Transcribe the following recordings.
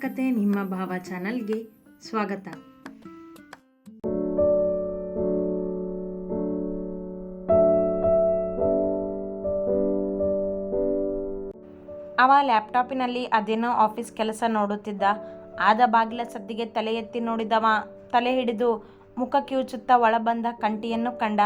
ಕತೆ ನಿಮ್ಮ ಭಾವ ಚಾನಲ್ಗೆ ಸ್ವಾಗತ. ಅವ ಲ್ಯಾಪ್ಟಾಪಿನಲ್ಲಿ ಅದೇನೋ ಆಫೀಸ್ ಕೆಲಸ ನೋಡುತ್ತಿದ್ದ. ಆದ ಬಾಗಿಲ ಸದ್ದಿಗೆ ತಲೆ ಎತ್ತಿ ನೋಡಿದವ. ತಲೆ ಹಿಡಿದು ಮುಖ ಕಿವುಚುತ್ತಾ ಒಳ ಬಂದ ಕಂಟಿಯನ್ನು ಕಂಡ.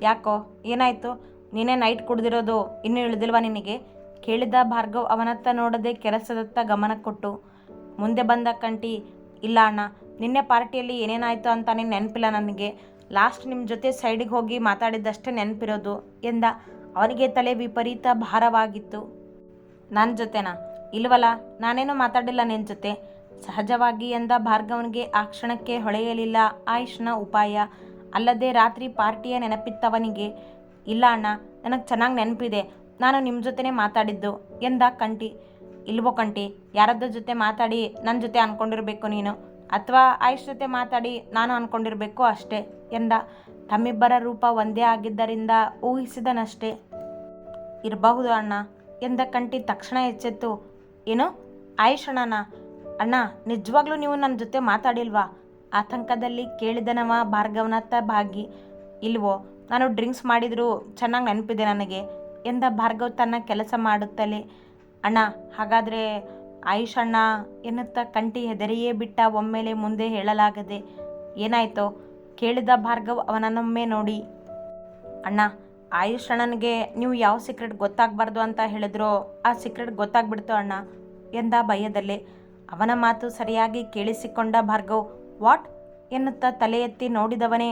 ಯಾಕೋ, ಏನಾಯ್ತು? ನೀನೇ ನೈಟ್ ಕುಡಿದಿರೋದು? ಇನ್ನೂ ಇಳಿದಿಲ್ವಾ ನಿನಗೆ? ಕೇಳಿದ ಭಾರ್ಗವ್ ಅವನತ್ತ ನೋಡದೆ ಕೆಲಸದತ್ತ ಗಮನ ಕೊಟ್ಟು. ಮುಂದೆ ಬಂದ ಕಂಟಿ, ಇಲ್ಲ ಅಣ್ಣ, ನಿನ್ನೆ ಪಾರ್ಟಿಯಲ್ಲಿ ಏನೇನಾಯಿತು ಅಂತಾನೆ ನೆನಪಿಲ್ಲ ನನಗೆ. ಲಾಸ್ಟ್ ನಿಮ್ಮ ಜೊತೆ ಸೈಡಿಗೆ ಹೋಗಿ ಮಾತಾಡಿದ್ದಷ್ಟೇ ನೆನಪಿರೋದು, ಎಂದ ಅವನಿಗೆ ತಲೆ ವಿಪರೀತ ಭಾರವಾಗಿತ್ತು. ನನ್ನ ಜೊತೆನಾ? ಇಲ್ವಲ್ಲ, ನಾನೇನು ಮಾತಾಡಿಲ್ಲ ನಿನ್ನ ಜೊತೆ. ಸಹಜವಾಗಿ ಎಂದ ಭಾರ್ಗವನಿಗೆ ಆ ಕ್ಷಣಕ್ಕೆ ಹೊಳೆಯಲಿಲ್ಲ ಆಯುಷ್ನ ಉಪಾಯ. ಅಲ್ಲದೆ ರಾತ್ರಿ ಪಾರ್ಟಿಯ ನೆನಪಿತ್ತವನಿಗೆ, ಇಲ್ಲ ಅಣ್ಣ, ನನಗೆ ಚೆನ್ನಾಗಿ ನೆನಪಿದೆ, ನಾನು ನಿಮ್ಮ ಜೊತೆನೇ ಮಾತಾಡಿದ್ದು, ಎಂದ ಕಂಟಿ. ಇಲ್ವೋ ಕಂಟಿ ಜೊತೆ ಮಾತಾಡಿ ನನ್ನ ಜೊತೆ ಅನ್ಕೊಂಡಿರ್ಬೇಕು ನೀನು. ಅಥವಾ ಆಯುಷ್ ಜೊತೆ ಮಾತಾಡಿ ನಾನು ಅನ್ಕೊಂಡಿರ್ಬೇಕು ಅಷ್ಟೇ ಎಂದ. ತಮ್ಮಿಬ್ಬರ ರೂಪ ಒಂದೇ ಆಗಿದ್ದರಿಂದ ಊಹಿಸಿದನಷ್ಟೇ. ಇರಬಹುದು ಅಣ್ಣ ಎಂದ ಕಂಟಿ ತಕ್ಷಣ ಎಚ್ಚೆತ್ತು. ಏನು? ಆಯುಷ್ ಅಣ್ಣನ? ಅಣ್ಣ, ನಿಜವಾಗ್ಲೂ ನೀವು ನನ್ನ ಜೊತೆ ಮಾತಾಡಿಲ್ವಾ? ಆತಂಕದಲ್ಲಿ ಕೇಳಿದನವ ಭಾರ್ಗವನತ್ತ ಭಾಗಿ ಇಲ್ವೋ, ನಾನು ಡ್ರಿಂಕ್ಸ್ ಮಾಡಿದರೂ ಚೆನ್ನಾಗಿ ನೆನಪಿದೆ ನನಗೆ ಎಂದ ಭಾರ್ಗವ್ ತನ್ನ ಕೆಲಸ ಮಾಡುತ್ತಲೇ ಅಣ್ಣ, ಹಾಗಾದರೆ ಆಯುಷ್ ಅಣ್ಣ ಎನ್ನುತ್ತಾ ಕಂಟಿ ಹೆದರಿಯೇ ಬಿಟ್ಟ ಒಮ್ಮೆಲೆ ಮುಂದೆ ಹೇಳಲಾಗದೆ ಏನಾಯ್ತೋ ಕೇಳಿದ ಭಾರ್ಗವ್ ಅವನನ್ನೊಮ್ಮೆ ನೋಡಿ. ಅಣ್ಣ, ಆಯುಷ್ ಅಣ್ಣನಿಗೆ ನೀವು ಯಾವ ಸೀಕ್ರೆಟ್ ಗೊತ್ತಾಗಬಾರ್ದು ಅಂತ ಹೇಳಿದ್ರೋ ಆ ಸೀಕ್ರೆಟ್ ಗೊತ್ತಾಗ್ಬಿಡ್ತು ಅಣ್ಣ ಎಂದ ಭಯದಲ್ಲೇ ಅವನ ಮಾತು ಸರಿಯಾಗಿ ಕೇಳಿಸಿಕೊಂಡ ಭಾರ್ಗವ್, ವಾಟ್? ಎನ್ನುತ್ತಾ ತಲೆ ಎತ್ತಿ ನೋಡಿದವನೇ,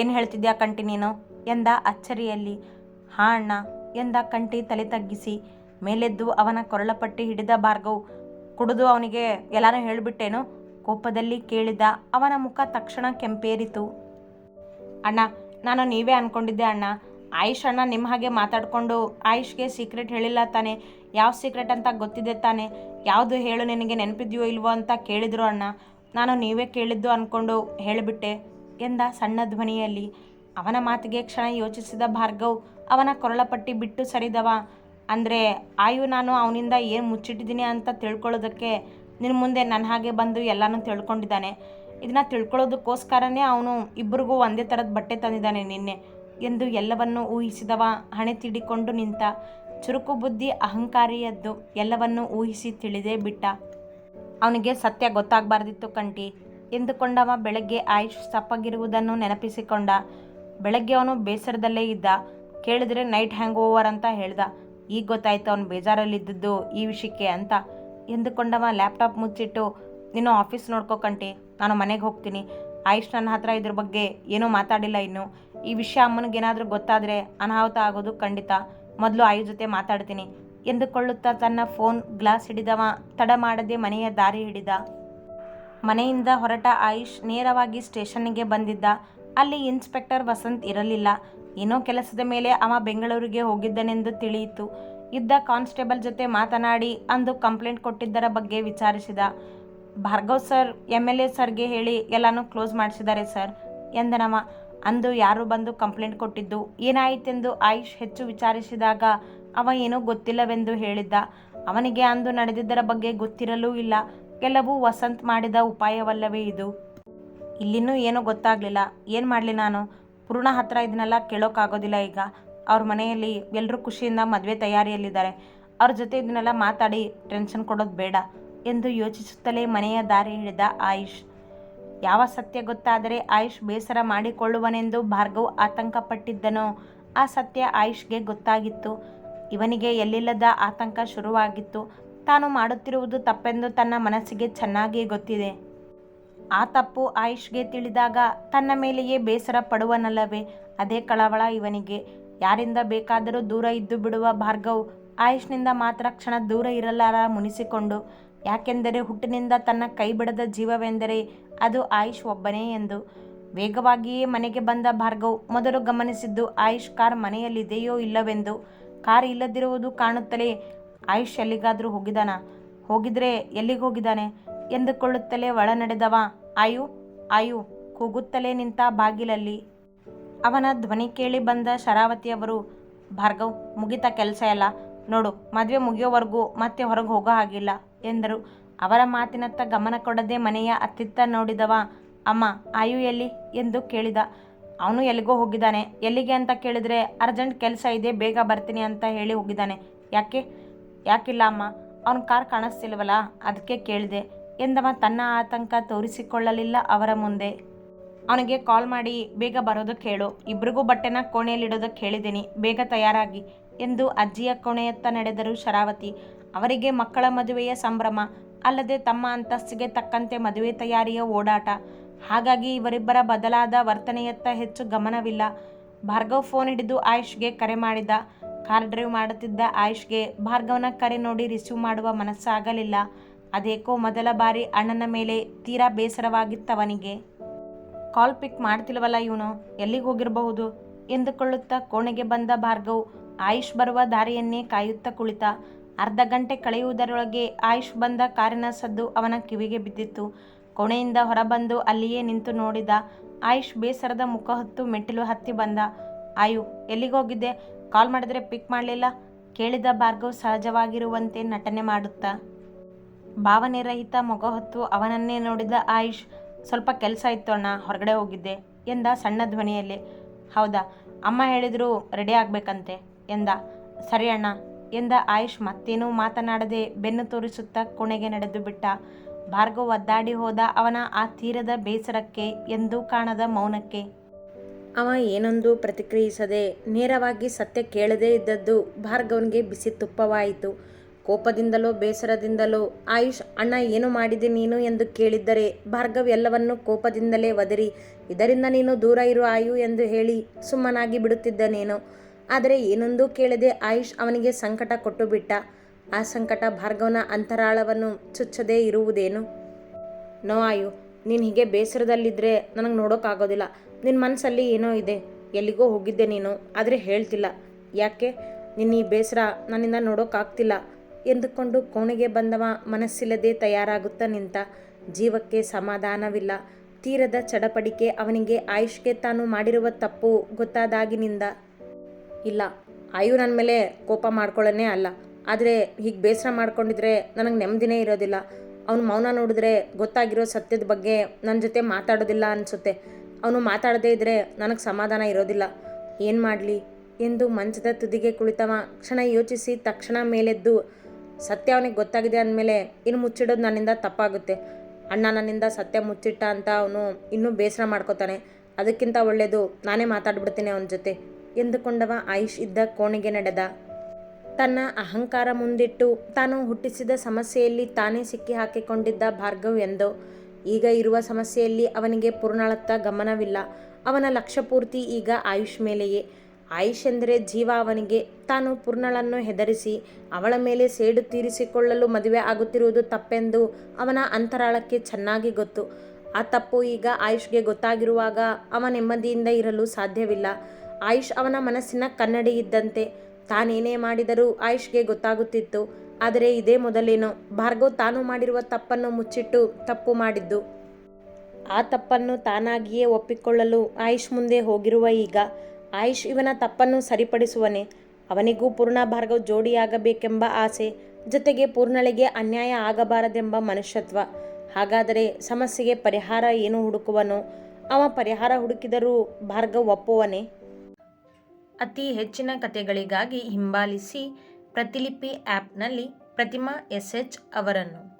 ಏನು ಹೇಳ್ತಿದ್ಯಾ ಕಂಟಿ ನೀನು? ಎಂದ ಅಚ್ಚರಿಯಲ್ಲಿ. ಹಾ ಅಣ್ಣ, ಎಂದ ಕಂಟಿ ತಲೆ ತಗ್ಗಿಸಿ. ಮೇಲೆದ್ದು ಅವನ ಕೊರಳಪಟ್ಟಿ ಹಿಡಿದ ಭಾರ್ಗವ್ ಕುಡಿದು ಅವನಿಗೆ, ಎಲ್ಲಾನು ಹೇಳಿಬಿಟ್ಟೇನು? ಕೋಪದಲ್ಲಿ ಕೇಳಿದ ಅವನ ಮುಖ ತಕ್ಷಣ ಕೆಂಪೇರಿತು. ಅಣ್ಣ, ನಾನು ನೀವೇ ಅಂದ್ಕೊಂಡಿದ್ದೆ ಅಣ್ಣ. ಆಯುಷ್ ಅಣ್ಣ ನಿಮ್ಮ ಹಾಗೆ ಮಾತಾಡಿಕೊಂಡು ಆಯುಷ್ಗೆ ಸೀಕ್ರೆಟ್ ಹೇಳಿಲ್ಲ ತಾನೆ. ಯಾವ ಸೀಕ್ರೆಟ್ ಅಂತ ಗೊತ್ತಿದೆ ತಾನೆ. ಯಾವುದು ಹೇಳು ನಿನಗೆ ನೆನಪಿದೆಯೋ ಇಲ್ವೋ ಅಂತ ಕೇಳಿದ್ರು ಅಣ್ಣ. ನಾನು ನೀವೇ ಕೇಳಿದ್ದು ಅಂದ್ಕೊಂಡು ಹೇಳಿಬಿಟ್ಟೆ, ಎಂದ ಸಣ್ಣ ಧ್ವನಿಯಲ್ಲಿ. ಅವನ ಮಾತಿಗೆ ಕ್ಷಣ ಯೋಚಿಸಿದ ಭಾರ್ಗವ್ ಅವನ ಕೊರಳಪಟ್ಟಿ ಬಿಟ್ಟು ಸರಿದವ. ಅಂದರೆ, ಆಯು, ನಾನು ಅವನಿಂದ ಏನು ಮುಚ್ಚಿಟ್ಟಿದ್ದೀನಿ ಅಂತ ತಿಳ್ಕೊಳ್ಳೋದಕ್ಕೆ ನಿನ್ನ ಮುಂದೆ ನನ್ನ ಹಾಗೆ ಬಂದು ಎಲ್ಲನೂ ತಿಳ್ಕೊಂಡಿದ್ದಾನೆ. ಇದನ್ನ ತಿಳ್ಕೊಳ್ಳೋದಕ್ಕೋಸ್ಕರನೇ ಅವನು ಇಬ್ಬರಿಗೂ ಒಂದೇ ಥರದ ಬಟ್ಟೆ ತಂದಿದ್ದಾನೆ ನಿನ್ನೆ. ಎಂದು ಎಲ್ಲವನ್ನು ಊಹಿಸಿದವ ಹಣೆ ತಿಡಿಕೊಂಡು ನಿಂತ. ಚುರುಕು ಬುದ್ಧಿ ಅಹಂಕಾರಿಯದ್ದು ಎಲ್ಲವನ್ನೂ ಊಹಿಸಿ ತಿಳಿದೇ ಬಿಟ್ಟ. ಅವನಿಗೆ ಸತ್ಯ ಗೊತ್ತಾಗಬಾರ್ದಿತ್ತು ಕಂಟಿ ಎಂದುಕೊಂಡವ ಬೆಳಗ್ಗೆ ಆಯುಷ್ ಸಪ್ಪಗಿರುವುದನ್ನು ನೆನಪಿಸಿಕೊಂಡ. ಬೆಳಗ್ಗೆ ಅವನು ಬೇಸರದಲ್ಲೇ ಇದ್ದ. ಕೇಳಿದರೆ ನೈಟ್ ಹ್ಯಾಂಗ್ ಓವರ್ ಅಂತ ಹೇಳ್ದ. ಈಗ ಗೊತ್ತಾಯ್ತು ಅವನು ಬೇಜಾರಲ್ಲಿದ್ದದ್ದು ಈ ವಿಷಯಕ್ಕೆ ಅಂತ ಎಂದುಕೊಂಡವ ಲ್ಯಾಪ್ಟಾಪ್ ಮುಚ್ಚಿಟ್ಟು, ನೀನು ಆಫೀಸ್ ನೋಡ್ಕೋ ಕಂಟಿ, ನಾನು ಮನೆಗೆ ಹೋಗ್ತೀನಿ. ಆಯುಷ್ ನನ್ನ ಹತ್ರ ಇದ್ರ ಬಗ್ಗೆ ಏನೂ ಮಾತಾಡಿಲ್ಲ ಇನ್ನು. ಈ ವಿಷಯ ಅಮ್ಮನಿಗೇನಾದರೂ ಗೊತ್ತಾದರೆ ಅನಾಹುತ ಆಗೋದು ಖಂಡಿತ. ಮೊದಲು ಆಯು ಜೊತೆ ಮಾತಾಡ್ತೀನಿ. ಎಂದುಕೊಳ್ಳುತ್ತಾ ತನ್ನ ಫೋನ್ ಗ್ಲಾಸ್ ಹಿಡಿದವ, ತಡ ಮಾಡದೆ ಮನೆಯ ದಾರಿ ಹಿಡಿದ. ಮನೆಯಿಂದ ಹೊರಟ ಆಯುಷ್ ನೇರವಾಗಿ ಸ್ಟೇಷನ್ನಿಗೆ ಬಂದಿದ್ದ. ಅಲ್ಲಿ ಇನ್ಸ್ಪೆಕ್ಟರ್ ವಸಂತ್ ಇರಲಿಲ್ಲ. ಏನೋ ಕೆಲಸದ ಮೇಲೆ ಅವ ಬೆಂಗಳೂರಿಗೆ ಹೋಗಿದ್ದನೆಂದು ತಿಳಿಯಿತು. ಇದ್ದ ಕಾನ್ಸ್ಟೇಬಲ್ ಜೊತೆ ಮಾತನಾಡಿ ಅಂದು ಕಂಪ್ಲೇಂಟ್ ಕೊಟ್ಟಿದ್ದರ ಬಗ್ಗೆ ವಿಚಾರಿಸಿದ. Bhargav sir M L A ಸರ್ಗೆ ಹೇಳಿ ಎಲ್ಲನೂ ಕ್ಲೋಸ್ ಮಾಡಿಸಿದ್ದಾರೆ ಸರ್, ಎಂದನವ. ಅಂದು ಯಾರು ಬಂದು ಕಂಪ್ಲೇಂಟ್ ಕೊಟ್ಟಿದ್ದು, ಏನಾಯಿತೆಂದು ಆಯುಷ್ ಹೆಚ್ಚು ವಿಚಾರಿಸಿದಾಗ ಅವ ಏನೂ ಗೊತ್ತಿಲ್ಲವೆಂದು ಹೇಳಿದ್ದ. ಅವನಿಗೆ ಅಂದು ನಡೆದಿದ್ದರ ಬಗ್ಗೆ ಗೊತ್ತಿರಲೂ ಇಲ್ಲ. ಕೆಲವು ವಸಂತ್ ಮಾಡಿದ ಉಪಾಯವಲ್ಲವೇ ಇದು. ಇಲ್ಲಿನೂ ಏನೂ ಗೊತ್ತಾಗಲಿಲ್ಲ. ಏನು ಮಾಡಲಿ ನಾನು? ಪೂರ್ಣ ಹತ್ರ ಇದನ್ನೆಲ್ಲ ಕೇಳೋಕ್ಕಾಗೋದಿಲ್ಲ ಈಗ. ಅವ್ರ ಮನೆಯಲ್ಲಿ ಎಲ್ಲರೂ ಖುಷಿಯಿಂದ ಮದುವೆ ತಯಾರಿಯಲ್ಲಿದ್ದಾರೆ. ಅವ್ರ ಜೊತೆ ಇದನ್ನೆಲ್ಲ ಮಾತಾಡಿ ಟೆನ್ಷನ್ ಕೊಡೋದು ಬೇಡ ಎಂದು ಯೋಚಿಸುತ್ತಲೇ ಮನೆಯ ದಾರಿ ಹಿಡಿದ ಆಯುಷ್. ಯಾವ ಸತ್ಯ ಗೊತ್ತಾದರೆ ಆಯುಷ್ ಬೇಸರ ಮಾಡಿಕೊಳ್ಳುವನೆಂದು ಭಾರ್ಗವ್ ಆತಂಕಪಟ್ಟಿದ್ದನೋ ಆ ಸತ್ಯ ಆಯುಷ್ಗೆ ಗೊತ್ತಾಗಿತ್ತು. ಇವನಿಗೆ ಎಲ್ಲಿಲ್ಲದ ಆತಂಕ ಶುರುವಾಗಿತ್ತು. ತಾನು ಮಾಡುತ್ತಿರುವುದು ತಪ್ಪೆಂದು ತನ್ನ ಮನಸ್ಸಿಗೆ ಚೆನ್ನಾಗಿ ಗೊತ್ತಿದೆ. ಆ ತಪ್ಪು ಆಯುಷ್ಗೆ ತಿಳಿದಾಗ ತನ್ನ ಮೇಲೆಯೇ ಬೇಸರ ಪಡುವನಲ್ಲವೇ? ಅದೇ ಕಳವಳ ಇವನಿಗೆ. ಯಾರಿಂದ ಬೇಕಾದರೂ ದೂರ ಇದ್ದು ಬಿಡುವ ಭಾರ್ಗವ್ ಆಯುಷ್ನಿಂದ ಮಾತ್ರ ಕ್ಷಣ ದೂರ ಇರಲಾರ ಮುನಿಸಿಕೊಂಡು. ಯಾಕೆಂದರೆ ಹುಟ್ಟಿನಿಂದ ತನ್ನ ಕೈ ಬಿಡದ ಜೀವವೆಂದರೆ ಅದು ಆಯುಷ್ ಒಬ್ಬನೇ ಎಂದು. ವೇಗವಾಗಿಯೇ ಮನೆಗೆ ಬಂದ ಭಾರ್ಗವ್ ಮೊದಲು ಗಮನಿಸಿದ್ದು, ಆಯುಷ್ ಕಾರ್ ಮನೆಯಲ್ಲಿದೆಯೋ ಇಲ್ಲವೆಂದು. ಕಾರ್ ಇಲ್ಲದಿರುವುದು ಕಾಣುತ್ತಲೇ ಆಯುಷ್ ಎಲ್ಲಿಗಾದರೂ ಹೋಗಿದ್ದಾನ ಹೋಗಿದ್ರೆ ಎಲ್ಲಿಗೆ ಹೋಗಿದ್ದಾನೆ ಎಂದುಕೊಳ್ಳುತ್ತಲೇ ಒಳ ನಡೆದವ ಆಯು ಆಯು ಕೂಗುತ್ತಲೇ ನಿಂತ ಬಾಗಿಲಲ್ಲಿ. ಅವನ ಧ್ವನಿ ಕೇಳಿ ಬಂದ ಶರಾವತಿಯವರು, ಭಾರ್ಗವ್, ಮುಗಿತ ಕೆಲಸ ಎಲ್ಲ. ನೋಡು, ಮದುವೆ ಮುಗಿಯೋವರೆಗೂ ಮತ್ತೆ ಹೊರಗೆ ಹೋಗೋ ಹಾಗಿಲ್ಲ, ಎಂದರು. ಅವರ ಮಾತಿನತ್ತ ಗಮನ ಕೊಡದೆ ಮನೆಯ ಅತ್ತಿತ್ತ ನೋಡಿದವ, ಅಮ್ಮ, ಆಯು ಎಲ್ಲಿ? ಎಂದು ಕೇಳಿದ. ಅವನು ಎಲ್ಲಿಗೋ ಹೋಗಿದ್ದಾನೆ. ಎಲ್ಲಿಗೆ ಅಂತ ಕೇಳಿದ್ರೆ ಅರ್ಜೆಂಟ್ ಕೆಲಸ ಇದೆ, ಬೇಗ ಬರ್ತೀನಿ ಅಂತ ಹೇಳಿ ಹೋಗಿದ್ದಾನೆ. ಯಾಕೆ? ಯಾಕಿಲ್ಲ ಅಮ್ಮ, ಅವನ ಕಾರ್ ಕಾಣಿಸ್ತಿಲ್ವಲ್ಲ, ಅದಕ್ಕೆ ಕೇಳಿದೆ. ಎಂದವ ತನ್ನ ಆತಂಕ ತೋರಿಸಿಕೊಳ್ಳಲಿಲ್ಲ ಅವರ ಮುಂದೆ. ಅವನಿಗೆ ಕಾಲ್ ಮಾಡಿ, ಬೇಗ ಬರೋದಕ್ಕೆ ಹೇಳು ಇಬ್ರಿಗೂ ಬಟ್ಟೆನ ಕೋಣೆಯಲ್ಲಿಡೋದಕ್ಕೆ ಹೇಳಿದ್ದೀನಿ ಬೇಗ ತಯಾರಾಗಿ ಎಂದು ಅಜ್ಜಿಯ ಕೋಣೆಯತ್ತ ನಡೆದರು ಶರಾವತಿ. ಅವರಿಗೆ ಮಕ್ಕಳ ಮದುವೆಯ ಸಂಭ್ರಮ, ಅಲ್ಲದೆ ತಮ್ಮ ಅಂತಸ್ತಿಗೆ ತಕ್ಕಂತೆ ಮದುವೆ ತಯಾರಿಯ ಓಡಾಟ. ಹಾಗಾಗಿ ಇವರಿಬ್ಬರ ಬದಲಾದ ವರ್ತನೆಯತ್ತ ಹೆಚ್ಚು ಗಮನವಿಲ್ಲ. ಭಾರ್ಗವ್ ಫೋನ್ ಹಿಡಿದು ಆಯುಷ್ಗೆ ಕರೆ ಮಾಡಿದ. ಕಾರ್ ಡ್ರೈವ್ ಮಾಡುತ್ತಿದ್ದ ಆಯುಷ್ಗೆ ಭಾರ್ಗವನ ಕರೆ ನೋಡಿ ರಿಸೀವ್ ಮಾಡುವ ಮನಸ್ಸಾಗಲಿಲ್ಲ. ಅದೇಕೋ ಮೊದಲ ಬಾರಿ ಅಣ್ಣನ ಮೇಲೆ ತೀರಾ ಬೇಸರವಾಗಿತ್ತವನಿಗೆ. ಕಾಲ್ ಪಿಕ್ ಮಾಡ್ತಿಲ್ವಲ್ಲ ಇವನು, ಎಲ್ಲಿಗೆ ಹೋಗಿರಬಹುದು? ಎಂದುಕೊಳ್ಳುತ್ತಾ ಕೋಣೆಗೆ ಬಂದ ಭಾರ್ಗವ್ ಆಯುಷ್ ಬರುವ ದಾರಿಯನ್ನೇ ಕಾಯುತ್ತಾ ಕುಳಿತ. ಅರ್ಧ ಗಂಟೆ ಕಳೆಯುವುದರೊಳಗೆ ಆಯುಷ್ ಬಂದ ಕಾರಿನ ಸದ್ದು ಅವನ ಕಿವಿಗೆ ಬಿದ್ದಿತ್ತು. ಕೋಣೆಯಿಂದ ಹೊರಬಂದು ಅಲ್ಲಿಯೇ ನಿಂತು ನೋಡಿದ ಆಯುಷ್ ಬೇಸರದ ಮುಖ ಹೊತ್ತು ಮೆಟ್ಟಿಲು ಹತ್ತಿ ಬಂದ. ಆಯು, ಎಲ್ಲಿಗೆ ಹೋಗಿದ್ದೆ? ಕಾಲ್ ಮಾಡಿದ್ರೆ ಪಿಕ್ ಮಾಡಲಿಲ್ಲ? ಕೇಳಿದ ಭಾರ್ಗವ್ ಸಹಜವಾಗಿರುವಂತೆ ನಟನೆ ಮಾಡುತ್ತಾ. ಭಾವನೆರಹಿತ ಮೊಗ ಹೊತ್ತು ಅವನನ್ನೇ ನೋಡಿದ ಆಯುಷ್, ಸ್ವಲ್ಪ ಕೆಲಸ ಇತ್ತು ಅಣ್ಣ, ಹೊರಗಡೆ ಹೋಗಿದ್ದೆ, ಎಂದ ಸಣ್ಣ ಧ್ವನಿಯಲ್ಲಿ. ಹೌದಾ, ಅಮ್ಮ ಹೇಳಿದ್ರು ರೆಡಿ ಆಗಬೇಕಂತೆ, ಎಂದ. ಸರಿ ಅಣ್ಣ, ಎಂದ ಆಯುಷ್ ಮತ್ತೇನೂ ಮಾತನಾಡದೆ ಬೆನ್ನು ತೋರಿಸುತ್ತಾ ಕೊನೆಗೆ ನಡೆದು ಬಿಟ್ಟ. ಭಾರ್ಗವ್ ಒದ್ದಾಡಿ ಹೋದ ಅವನ ಆ ತೀರದ ಬೇಸರಕ್ಕೆ ಎಂದೂ ಕಾಣದ ಮೌನಕ್ಕೆ. ಅವ ಏನೊಂದು ಪ್ರತಿಕ್ರಿಯಿಸದೆ ನೇರವಾಗಿ ಸತ್ಯ ಕೇಳದೇ ಇದ್ದದ್ದು ಭಾರ್ಗವನಿಗೆ ಬಿಸಿ ತುಪ್ಪವಾಯಿತು. ಕೋಪದಿಂದಲೋ, ಬೇಸರದಿಂದಲೋ, ಆಯುಷ್, ಅಣ್ಣ, ಏನು ಮಾಡಿದೆ ನೀನು? ಎಂದು ಕೇಳಿದ್ದರೆ, ಭಾರ್ಗವ್, ಎಲ್ಲವನ್ನೂ ಕೋಪದಿಂದಲೇ ಒದರಿ, ಇದರಿಂದ ನೀನು ದೂರ ಇರು, ಆಯು ಎಂದು ಹೇಳಿ ಸುಮ್ಮನಾಗಿ ಬಿಡುತ್ತಿದ್ದನೇನು ಆದರೆ ಏನೊಂದೂ ಕೇಳದೆ ಆಯುಷ್ ಅವನಿಗೆ ಸಂಕಟ ಕೊಟ್ಟು ಬಿಟ್ಟ ಆ ಸಂಕಟ ಭಾರ್ಗವನ ಅಂತರಾಳವನ್ನು ಚುಚ್ಚದೇ ಇರುವುದೇನು? ನೋ, ಆಯು, ನೀನು ಹೀಗೆ ಬೇಸರದಲ್ಲಿದ್ದರೆ ನನಗೆ ನೋಡೋಕ್ಕಾಗೋದಿಲ್ಲ ನಿನ್ನ ಮನಸ್ಸಲ್ಲಿ ಏನೋ ಇದೆ. ಎಲ್ಲಿಗೋ ಹೋಗಿದ್ದೆ ನೀನು, ಆದರೆ ಹೇಳ್ತಿಲ್ಲ. ಯಾಕೆ? ನಿನ್ನ ಈ ಬೇಸರ ನನ್ನಿಂದ ನೋಡೋಕ್ಕಾಗ್ತಿಲ್ಲ ಎಂದುಕೊಂಡು ಕೋಣೆಗೆ ಬಂದವ ಮನಸ್ಸಿಲ್ಲದೆ ತಯಾರಾಗುತ್ತಾ ನಿಂತ. ಜೀವಕ್ಕೆ ಸಮಾಧಾನವಿಲ್ಲ. ತೀರದ ಚಡಪಡಿಕೆ ಅವನಿಗೆ ಆಯುಷ್ಗೆ ತಾನು ಮಾಡಿರುವ ತಪ್ಪು ಗೊತ್ತಾದಾಗಿನಿಂದ ಇಲ್ಲ, ಆಯು ನನ್ನ ಮೇಲೆ ಕೋಪ ಮಾಡ್ಕೊಳ್ಳೋನೇ ಅಲ್ಲ. ಆದರೆ ಹೀಗೆ ಬೇಸರ ಮಾಡ್ಕೊಂಡಿದ್ರೆ ನನಗೆ ನೆಮ್ಮದಿನೇ ಇರೋದಿಲ್ಲ. ಅವನು ಮೌನ ನೋಡಿದ್ರೆ ಗೊತ್ತಾಗಿರೋ ಸತ್ಯದ ಬಗ್ಗೆ ನನ್ನ ಜೊತೆ ಮಾತಾಡೋದಿಲ್ಲ ಅನಿಸುತ್ತೆ. ಅವನು ಮಾತಾಡದೇ ಇದ್ದರೆ ನನಗೆ ಸಮಾಧಾನ ಇರೋದಿಲ್ಲ. ಏನು ಮಾಡಲಿ? ಎಂದು ಮಂಚದ ತುದಿಗೆ ಕುಳಿತವ. ಕ್ಷಣ ಯೋಚಿಸಿ ತಕ್ಷಣ ಮೇಲೆದ್ದು ಸತ್ಯ ಅವನಿಗೆ ಗೊತ್ತಾಗಿದೆ ಅಂದಮೇಲೆ ಇನ್ನು ಮುಚ್ಚಿಡೋದು ನನ್ನಿಂದ ತಪ್ಪಾಗುತ್ತೆ. ಅಣ್ಣ ನನ್ನಿಂದ ಸತ್ಯ ಮುಚ್ಚಿಟ್ಟ ಅಂತ ಅವನು ಇನ್ನೂ ಬೇಸರ ಮಾಡ್ಕೋತಾನೆ. ಅದಕ್ಕಿಂತ ಒಳ್ಳೆಯದು ನಾನೇ ಮಾತಾಡ್ಬಿಡ್ತೀನಿ ಅವನ ಜೊತೆ. ಎಂದುಕೊಂಡವ ಆಯುಷ್ ಇದ್ದ ಕೋಣೆಗೆ ನಡೆದ. ತನ್ನ ಅಹಂಕಾರ ಮುಂದಿಟ್ಟು ತಾನು ಹುಟ್ಟಿಸಿದ ಸಮಸ್ಯೆಯಲ್ಲಿ ತಾನೇ ಸಿಕ್ಕಿ ಹಾಕಿಕೊಂಡಿದ್ದ ಭಾರ್ಗವ್ ಎಂದು. ಈಗ ಇರುವ ಸಮಸ್ಯೆಯಲ್ಲಿ ಅವನಿಗೆ ಪೂರ್ಣಳತ್ತ ಗಮನವಿಲ್ಲ. ಅವನ ಲಕ್ಷ್ಯ ಪೂರ್ತಿ ಈಗ ಆಯುಷ್ ಮೇಲೆಯೇ. ಆಯುಷ್ ಎಂದರೆ ಜೀವ ಅವನಿಗೆ. ತಾನು ಪೂರ್ಣಳನ್ನು ಹೆದರಿಸಿ ಅವಳ ಮೇಲೆ ಸೇಡು ತೀರಿಸಿಕೊಳ್ಳಲು ಮದುವೆ ಆಗುತ್ತಿರುವುದು ತಪ್ಪೆಂದು ಅವನ ಅಂತರಾಳಕ್ಕೆ ಚೆನ್ನಾಗಿ ಗೊತ್ತು. ಆ ತಪ್ಪು ಈಗ ಆಯುಷ್ಗೆ ಗೊತ್ತಾಗಿರುವಾಗ ಅವ ನೆಮ್ಮದಿಯಿಂದ ಇರಲು ಸಾಧ್ಯವಿಲ್ಲ. ಆಯುಷ್ ಅವನ ಮನಸ್ಸಿನ ಕನ್ನಡಿ ಇದ್ದಂತೆ. ತಾನೇನೇ ಮಾಡಿದರೂ ಆಯುಷ್ಗೆ ಗೊತ್ತಾಗುತ್ತಿತ್ತು. ಆದರೆ ಇದೇ ಮೊದಲೇನೋ. ಭಾರ್ಗವ್ ತಾನು ಮಾಡಿರುವ ತಪ್ಪನ್ನು ಮುಚ್ಚಿಟ್ಟು ತಪ್ಪು ಮಾಡಿದ್ದು. ಆ ತಪ್ಪನ್ನು ತಾನಾಗಿಯೇ ಒಪ್ಪಿಕೊಳ್ಳಲು ಆಯುಷ್ ಮುಂದೆ ಹೋಗಿರುವ ಈಗ. ಆಯುಷ್ ಇವನ ತಪ್ಪನ್ನು ಸರಿಪಡಿಸುವನೆ. ಅವನಿಗೂ ಪೂರ್ಣ ಭಾರ್ಗವ್ ಜೋಡಿಯಾಗಬೇಕೆಂಬ ಆಸೆ, ಜೊತೆಗೆ ಪೂರ್ಣಳಿಗೆ ಅನ್ಯಾಯ ಆಗಬಾರದೆಂಬ ಮನುಷ್ಯತ್ವ. ಹಾಗಾದರೆ ಸಮಸ್ಯೆಗೆ ಪರಿಹಾರ ಏನು ಹುಡುಕುವನು? ಅವ ಪರಿಹಾರ ಹುಡುಕಿದರೂ ಭಾರ್ಗವ್ ಒಪ್ಪುವನೇ? ಅತಿ ಹೆಚ್ಚಿನ ಕಥೆಗಳಿಗಾಗಿ ಹಿಂಬಾಲಿಸಿ ಪ್ರತಿಲಿಪಿ ಆ್ಯಪ್ನಲ್ಲಿ ಪ್ರತಿಮಾ ಎಸ್ ಎಚ್ ಅವರನ್ನು.